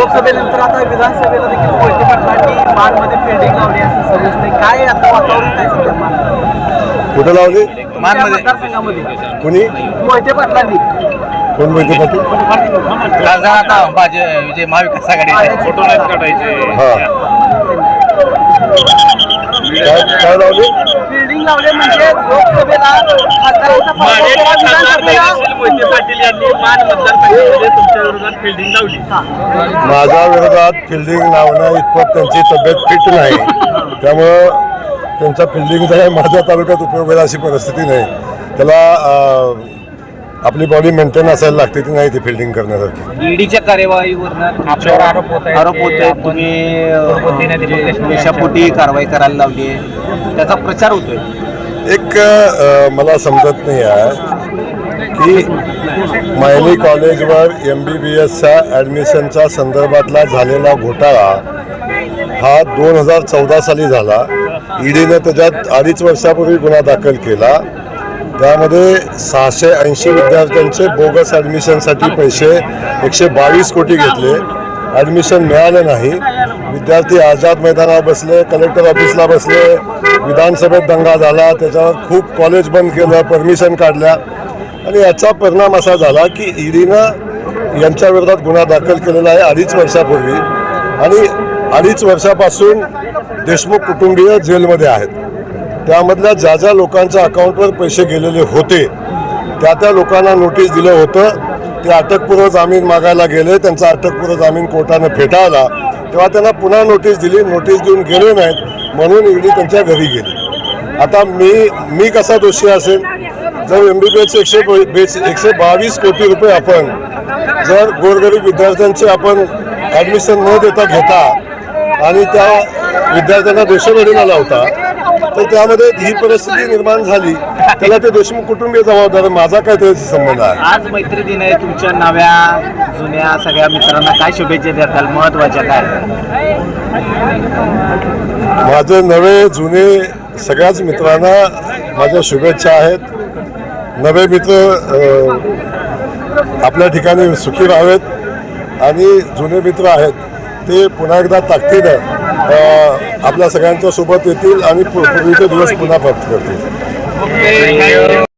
लोकसभेनंतर आता विधानसभेला देखील मोहिते पाटलांनी मानमध्ये फिल्डिंग लावली असं समजतंय. काय आता वातावरण काय सध्या मान कुठं लावली? मानमध्ये. मतदारसंघामध्ये. कुणी? मोहिते पाटलांनी. कोण माहिती पाटील? खासदार आता भाजप विजय महाविकास आघाडी फोटो नाहीत काढायचे. हा. काय काय लावली? फिल्डिंग लावले म्हणजे लोकसभेला खासदारांचा विधानसभेला मोहिते पाटील यांनी मान मतदारसंघामध्ये तुमच्या विरोधात फिल्डिंग लावली. माझ्या विरोधात फिल्डिंग लावणं इतपत त्यांची तब्येत फिट नाही. त्यामुळं त्यांचा फिल्डिंगचा काही माझ्या तालुक्यात उपयोग होईल अशी परिस्थिती नाही. त्याला आपली बॉडी मेंटेन असायला लागते ती नाही ती फिल्डिंग करण्यासारखी. ईडीच्या कार्यवाहीवर आपल्यावर आरोप होत आरोप तुम्ही देशापोटी कारवाई करायला लावली आहे. त्याचा प्रचार होतोय. एक मला समजत नाही आहे. की मायनी कॉलेजवर एम बी बी एसच्या ॲडमिशनच्या संदर्भातला झालेला घोटाळा हा दोन हजार चौदा साली झाला. ईडीनं त्याच्यात अडीच वर्षापूर्वी गुन्हा दाखल केला. त्यामध्ये सहाशे ऐंशी विद्यार्थ्यांचे बोगस ॲडमिशनसाठी पैसे एकशे बावीस कोटी घेतले. ॲडमिशन मिळालं नाही. विद्यार्थी आझाद मैदानावर बसले कलेक्टर ऑफिसला बसले विधानसभेत दंगा झाला त्याच्यावर खूप कॉलेज बंद केलं परमिशन काढल्या. आणि याचा परिणाम असा झाला की ईडीनं यांच्या विरोधात गुन्हा दाखल केलेला आहे अडीच वर्षापूर्वी. आणि अडीच वर्षापासून देशमुख कुटुंबीय जेलमध्ये आहेत. त्यामधल्या ज्या ज्या लोकांच्या अकाउंटवर पैसे गेलेले होते त्या त्या लोकांना नोटीस दिलं होतं. ते अटकपूर्व जामीन मागायला गेले त्यांचा अटकपूर्व जामीन कोर्टानं फेटाळला. तेव्हा त्यांना पुन्हा नोटीस दिली नोटीस देऊन गेले नाहीत म्हणून ईडी त्यांच्या घरी गेली. आता मी मी कसा दोषी असेल जर एम बी बी एसचे एकशे बे- बेस- एकशे बावीस कोटी रुपये आपण जर गोरगरीब विद्यार्थ्यांचे आपण ॲडमिशन न देता घेता आणि त्या विद्यार्थ्यांना देशभरीला लावता तर त्यामध्ये ही परिस्थिती निर्माण झाली. त्याला ते देशमुख कुटुंबीय जबाबदार. माझा काय त्याच्याशी संबंध आहे? आज मैत्री दिन आहे तुमच्या नव्या जुन्या सगळ्या मित्रांना काय शुभेच्छा देताल? महत्त्वाच्या काय? माझे नवे जुने सगळ्याच मित्रांना माझ्या शुभेच्छा आहेत. नवे मित्र आपल्या ठिकाणी सुखी राहावेत आणि जुने मित्र आहेत ते पुन्हा एकदा ताकदीनं आपल्या सगळ्यांच्या सोबत येतील आणि पूर्वीचे दिवस पुन्हा प्राप्त करतील.